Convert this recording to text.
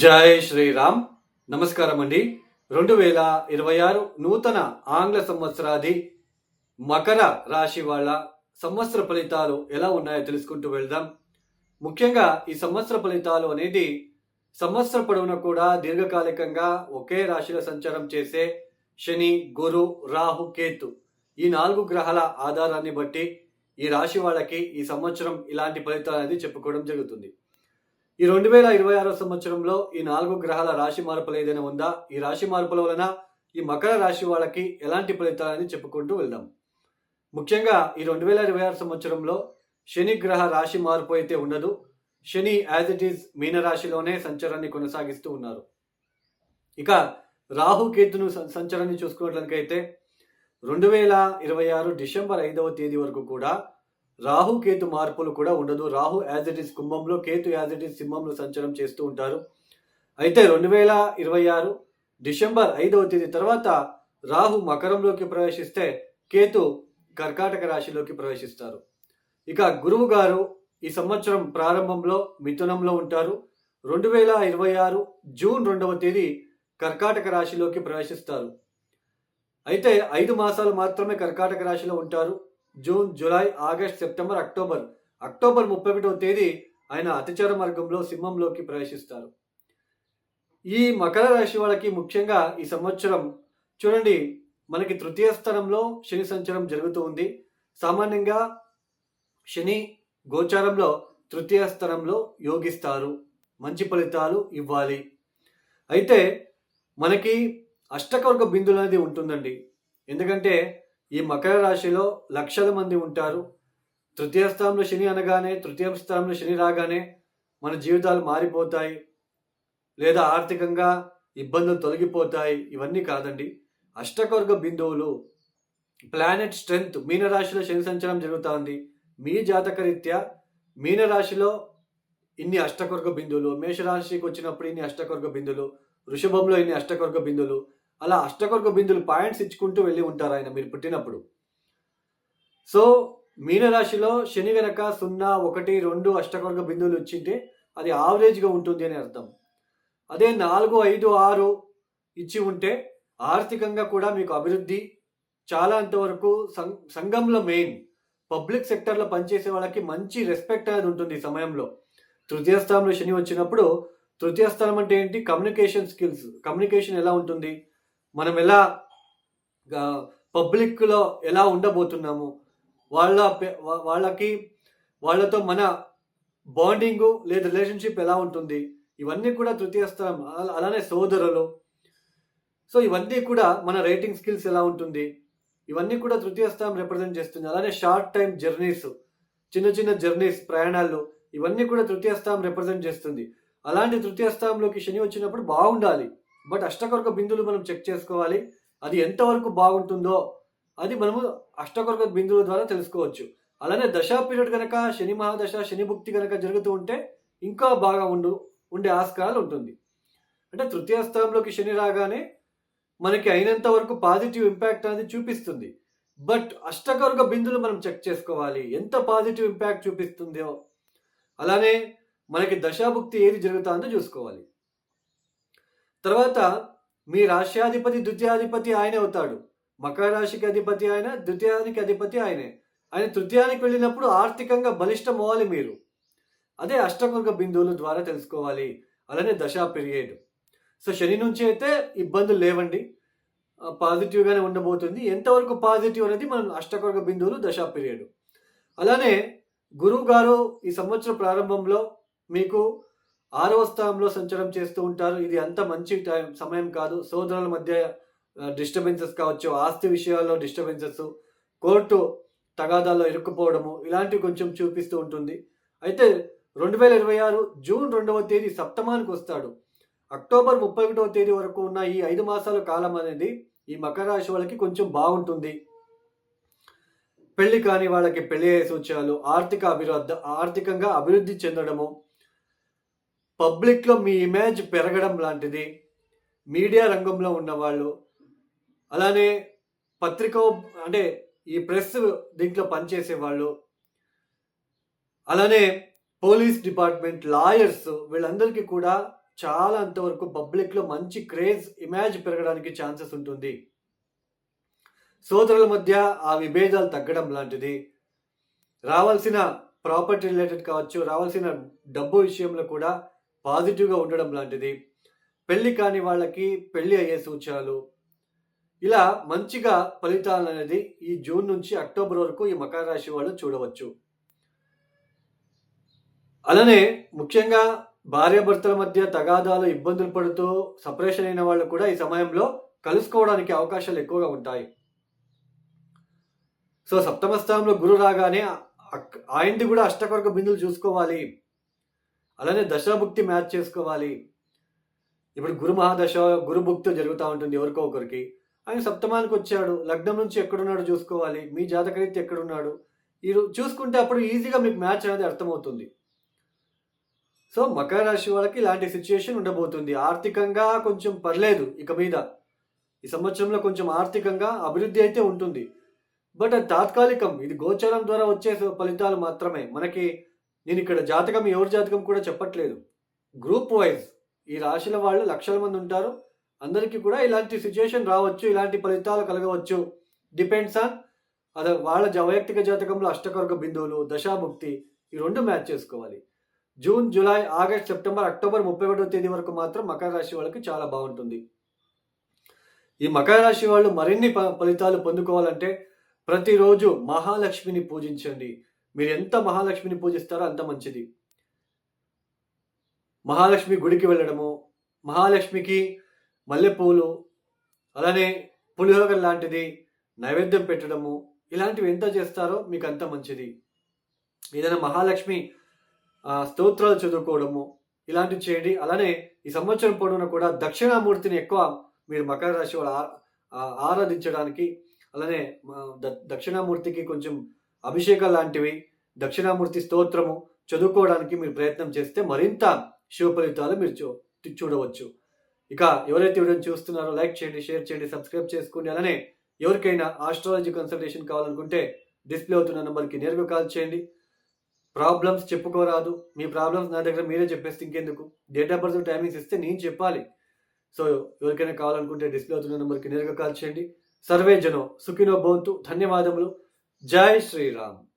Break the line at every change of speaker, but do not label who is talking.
జై శ్రీరామ్. నమస్కారం అండి రెండు వేల ఇరవై ఆరు నూతన ఆంగ్ల సంవత్సరాది మకర రాశి వాళ్ళ సంవత్సర ఫలితాలు ఎలా ఉన్నాయో తెలుసుకుంటూ వెళ్దాం. ముఖ్యంగా ఈ సంవత్సర ఫలితాలు అనేది సంవత్సర పొడవున కూడా దీర్ఘకాలికంగా ఒకే రాశిలో సంచారం చేసే శని గురు రాహు కేతు ఈ నాలుగు గ్రహాల ఆధారాన్ని బట్టి ఈ రాశి వాళ్ళకి ఈ సంవత్సరం ఇలాంటి ఫలితాలు అనేది చెప్పుకోవడం జరుగుతుంది. ఈ రెండు వేల ఇరవై ఆరో సంవత్సరంలో ఈ నాలుగు గ్రహాల రాశి మార్పులు ఏదైనా ఉందా? ఈ రాశి మార్పుల వలన ఈ మకర రాశి వాళ్ళకి ఎలాంటి ఫలితాలని చెప్పుకుంటూ వెళ్దాం. ముఖ్యంగా ఈ రెండు వేల ఇరవై ఆరు సంవత్సరంలో శని గ్రహ రాశి మార్పు అయితే ఉండదు. శని యాజ్ ఇట్ ఈస్ మీన రాశిలోనే సంచారాన్ని కొనసాగిస్తూ ఉన్నారు. ఇక రాహుకేతును సంచారాన్ని చూసుకున్నట్లయితే రెండు వేల ఇరవై ఆరు డిసెంబర్ ఐదవ తేదీ వరకు కూడా రాహు కేతు మార్పులు కూడా ఉండదు. రాహు యాజ్ ఇట్ ఈస్ కుంభంలో కేతు యాజ్ ఇట్ ఈస్ సింహంలో సంచలనం చేస్తూ ఉంటారు. అయితే రెండు వేల ఇరవై ఆరు డిసెంబర్ ఐదవ తేదీ తర్వాత రాహు మకరంలోకి ప్రవేశిస్తే కేతు కర్కాటక రాశిలోకి ప్రవేశిస్తారు. ఇక గురువు గారు ఈ సంవత్సరం ప్రారంభంలో మిథునంలో ఉంటారు. రెండు వేల ఇరవై ఆరు జూన్ రెండవ తేదీ కర్కాటక రాశిలోకి ప్రవేశిస్తారు. అయితే ఐదు మాసాలు మాత్రమే కర్కాటక రాశిలో ఉంటారు. June July August September October. October ముప్పై ఒకటవ తేదీ ఆయన అతిచార మార్గంలో సింహంలోకి ప్రవేశిస్తారు. ఈ మకర రాశి వాళ్ళకి ముఖ్యంగా ఈ సంవత్సరం చూడండి మనకి తృతీయ స్థానంలో శని సంచారం జరుగుతూ ఉంది. సామాన్యంగా శని గోచారంలో తృతీయ స్థానంలో యోగిస్తారు. మంచి ఫలితాలు ఇవ్వాలి. అయితే మనకి అష్టకవర్గ బిందులు అనేది ఉంటుందండి. ఎందుకంటే ఈ మకర రాశిలో లక్షల మంది ఉంటారు. తృతీయ స్థానంలో శని అనగానే తృతీయ స్థానంలో శని రాగానే మన జీవితాలు మారిపోతాయి. లేదా ఆర్థికంగా ఇబ్బందులు తొలగిపోతాయి. ఇవన్నీ కాదండి. అష్టకవర్గ బిందువులు ప్లానెట్ స్ట్రెంగ్త్ మీనరాశిలో శని సంచారం జరుగుతోంది. మీ జాతకరీత్యా మీనరాశిలో ఇన్ని అష్టకవర్గ బిందువులు మేషరాశికి వచ్చినప్పుడు ఇన్ని అష్టకవర్గ బిందువులు వృషభంలో ఇన్ని అష్టకవర్గ బిందువులు అలా అష్టకవర్గ బిందువులు పాయింట్స్ ఇచ్చుకుంటూ వెళ్ళి ఉంటారు ఆయన మీరు పుట్టినప్పుడు. సో మీనరాశిలో శని గనక సున్నా ఒకటి రెండు అష్టకవర్గ బిందువులు వచ్చింటే అది ఆవరేజ్గా ఉంటుంది అని అర్థం. అదే నాలుగు ఐదు ఆరు ఇచ్చి ఉంటే ఆర్థికంగా కూడా మీకు అభివృద్ధి చాలా అంతవరకు సం సంఘంలో మెయిన్ పబ్లిక్ సెక్టర్లో పనిచేసే వాళ్ళకి మంచి రెస్పెక్ట్ అనేది ఉంటుంది ఈ సమయంలో. తృతీయ స్థానంలో శని వచ్చినప్పుడు తృతీయ స్థానం అంటే ఏంటి? కమ్యూనికేషన్ స్కిల్స్ కమ్యూనికేషన్ ఎలా ఉంటుంది? మనం ఎలా పబ్లిక్లో ఎలా ఉండబోతున్నాము? వాళ్ళ వాళ్ళకి వాళ్ళతో మన బాండింగు లేదా రిలేషన్షిప్ ఎలా ఉంటుంది? ఇవన్నీ కూడా తృతీయ స్థలం అలానే సోదరులు. సో ఇవన్నీ కూడా మన రైటింగ్ స్కిల్స్ ఎలా ఉంటుంది? ఇవన్నీ కూడా తృతీయ స్థానం రిప్రజెంట్ చేస్తుంది. అలానే షార్ట్ టైం జర్నీస్ చిన్న చిన్న జర్నీస్ ప్రయాణాలు ఇవన్నీ కూడా తృతీయ స్థానం రిప్రజెంట్ చేస్తుంది. అలాంటి తృతీయ స్థానంలోకి శని వచ్చినప్పుడు బాగుండాలి. బట్ అష్టకొరక బిందువులు మనం చెక్ చేసుకోవాలి. అది ఎంతవరకు బాగుంటుందో అది మనము అష్టకొరక బిందువుల ద్వారా తెలుసుకోవచ్చు. అలానే దశా పీరియడ్ కనుక శని మహాదశ శని భుక్తి కనుక జరుగుతూ ఉంటే ఇంకా బాగా ఉండు ఉండే ఆస్కారాలు ఉంటుంది. అంటే తృతీయ స్థానంలోకి శని రాగానే మనకి అయినంత వరకు పాజిటివ్ ఇంపాక్ట్ అనేది చూపిస్తుంది. బట్ అష్టకవర్గ బిందులు మనం చెక్ చేసుకోవాలి. ఎంత పాజిటివ్ ఇంపాక్ట్ చూపిస్తుందో. అలానే మనకి దశాభుక్తి ఏది జరుగుతుందో చూసుకోవాలి. తర్వాత మీ రాష్ట్రాధిపతి ద్వితీయాధిపతి ఆయనే అవుతాడు. మకర రాశికి అధిపతి ఆయన ద్వితీయానికి అధిపతి ఆయనే. ఆయన తృతీయానికి వెళ్ళినప్పుడు ఆర్థికంగా బలిష్టం అవ్వాలి మీరు. అదే అష్టకవర్గ బిందువుల ద్వారా తెలుసుకోవాలి. అలానే దశా పీరియడ్. సో శని నుంచి అయితే ఇబ్బందులు లేవండి. పాజిటివ్గానే ఉండబోతుంది. ఎంతవరకు పాజిటివ్ అనేది మనం అష్టకవర్గ బిందువులు దశా పీరియడ్. అలానే గురువు గారు ఈ సంవత్సరం ప్రారంభంలో మీకు ఆరవ స్థానంలో సంచారం చేస్తూ ఉంటారు. ఇది అంత మంచి టైం సమయం కాదు. సోదరుల మధ్య డిస్టర్బెన్సెస్ కావచ్చు ఆస్తి విషయాల్లో డిస్టర్బెన్సెస్ కోర్టు తగాదాల్లో ఇరుక్కుపోవడము ఇలాంటివి కొంచెం చూపిస్తూ ఉంటుంది. అయితే రెండు వేల ఇరవై ఆరు జూన్ రెండవ తేదీ సప్తమానికి వస్తాడు. అక్టోబర్ ముప్పై ఒకటవ తేదీ వరకు ఉన్న ఈ ఐదు మాసాల కాలం అనేది ఈ మకర రాశి వాళ్ళకి కొంచెం బాగుంటుంది. పెళ్ళి కాని వాళ్ళకి పెళ్ళి అయ్యే సూచనలు ఆర్థిక అభివృద్ధి ఆర్థికంగా అభివృద్ధి చెందడము పబ్లిక్లో మీ ఇమేజ్ పెరగడం లాంటిది మీడియా రంగంలో ఉన్నవాళ్ళు అలానే పత్రిక అంటే ఈ ప్రెస్ దీంట్లో పనిచేసే వాళ్ళు అలానే పోలీస్ డిపార్ట్మెంట్ లాయర్స్ వీళ్ళందరికీ కూడా చాలా అంతవరకు పబ్లిక్లో మంచి క్రేజ్ ఇమేజ్ పెరగడానికి ఛాన్సెస్ ఉంటుంది. సోదరుల మధ్య ఆ విభేదాలు తగ్గడం లాంటిది. రావాల్సిన ప్రాపర్టీ రిలేటెడ్ కావచ్చు రావాల్సిన డబ్బు విషయంలో కూడా పాజిటివ్గా ఉండడం లాంటిది. పెళ్ళి కాని వాళ్ళకి పెళ్ళి అయ్యే సూచనలు. ఇలా మంచిగా ఫలితాలు అనేది ఈ జూన్ నుంచి అక్టోబర్ వరకు ఈ మకర రాశి వాళ్ళు చూడవచ్చు. అలానే ముఖ్యంగా భార్యాభర్తల మధ్య తగాదాలు ఇబ్బందులు పడుతూ సపరేషన్ అయిన వాళ్ళు కూడా ఈ సమయంలో కలుసుకోవడానికి అవకాశాలు ఎక్కువగా ఉంటాయి. సో సప్తమ స్థానంలో గురు రాగానే ఆయనది కూడా అష్టకొరక బిందులు చూసుకోవాలి. అలానే దశాభుక్తి మ్యాచ్ చేసుకోవాలి. ఇప్పుడు గురు మహాదశ గురు భుక్తి జరుగుతూ ఉంటుంది ఎవరికో ఒకరికి. ఆయన సప్తమానికి వచ్చాడు లగ్నం నుంచి ఎక్కడున్నాడు చూసుకోవాలి మీ జాతకరీత్య ఎక్కడున్నాడు? ఈ చూసుకుంటే అప్పుడు ఈజీగా మీకు మ్యాచ్ అనేది అర్థమవుతుంది. సో మకర రాశి వాళ్ళకి ఇలాంటి సిచ్యుయేషన్ ఉండబోతుంది. ఆర్థికంగా కొంచెం పర్లేదు ఇక మీద. ఈ సంవత్సరంలో కొంచెం ఆర్థికంగా అభివృద్ధి అయితే ఉంటుంది. బట్ అది తాత్కాలికం. ఇది గోచరం ద్వారా వచ్చే ఫలితాలు మాత్రమే. మనకి నేను ఇక్కడ జాతకం ఎవరి జాతకం కూడా చెప్పట్లేదు. గ్రూప్ వైజ్ ఈ రాశుల వాళ్ళు లక్షల మంది ఉంటారు. అందరికీ కూడా ఇలాంటి సిచ్యుయేషన్ రావచ్చు ఇలాంటి ఫలితాలు కలగవచ్చు. డిపెండ్స్ ఆన్ అదే వాళ్ళ వైయక్తిక జాతకంలో అష్టకర్గ బిందువులు దశాముక్తి ఈ రెండు మ్యాచ్ చేసుకోవాలి. June July August September October ముప్పై ఒకటో తేదీ వరకు మాత్రం మకర రాశి వాళ్ళకి చాలా బాగుంటుంది. ఈ మకర రాశి వాళ్ళు మరిన్ని ఫలితాలు పొందుకోవాలంటే ప్రతిరోజు మహాలక్ష్మిని పూజించండి. మీరు ఎంత మహాలక్ష్మిని పూజిస్తారో అంత మంచిది. మహాలక్ష్మి గుడికి వెళ్ళడము మహాలక్ష్మికి మల్లెపూలు అలానే పులిహోర లాంటిది నైవేద్యం పెట్టడము ఇలాంటివి ఎంత చేస్తారో మీకు అంత మంచిది. ఏదైనా మహాలక్ష్మి స్తోత్రాలు చదువుకోవడము ఇలాంటివి చేయండి. అలానే ఈ సంవత్సరం పొడవునా కూడా దక్షిణామూర్తిని ఎక్కువ మీరు మకర రాశి వాళ్ళు ఆరాధించడానికి అలానే దక్షిణామూర్తికి కొంచెం అభిషేకం లాంటివి దక్షిణామూర్తి స్తోత్రము చదువుకోవడానికి మీరు ప్రయత్నం చేస్తే మరింత శుభ ఫలితాలు మీరు చూ చూడవచ్చు. ఇక ఎవరైతే వీడియోని చూస్తున్నారో లైక్ చేయండి షేర్ చేయండి సబ్స్క్రైబ్ చేసుకోండి. అలానే ఎవరికైనా ఆస్ట్రాలజీ కన్సల్టేషన్ కావాలనుకుంటే డిస్ప్లే అవుతున్న నెంబర్కి నేరుగా కాల్ చేయండి. ప్రాబ్లమ్స్ చెప్పుకోరాదు. మీ ప్రాబ్లమ్స్ నా దగ్గర మీరే చెప్పేస్తే ఇంకెందుకు? డేట్ ఆఫ్ బర్త్ టైమింగ్స్ ఇస్తే నేను చెప్పాలి. సో ఎవరికైనా కావాలనుకుంటే డిస్ప్లే అవుతున్న నెంబర్కి నేరుగా కాల్ చేయండి. సర్వే జనో సుఖినో భవంతు. ధన్యవాదములు. జై శ్రీరామ్.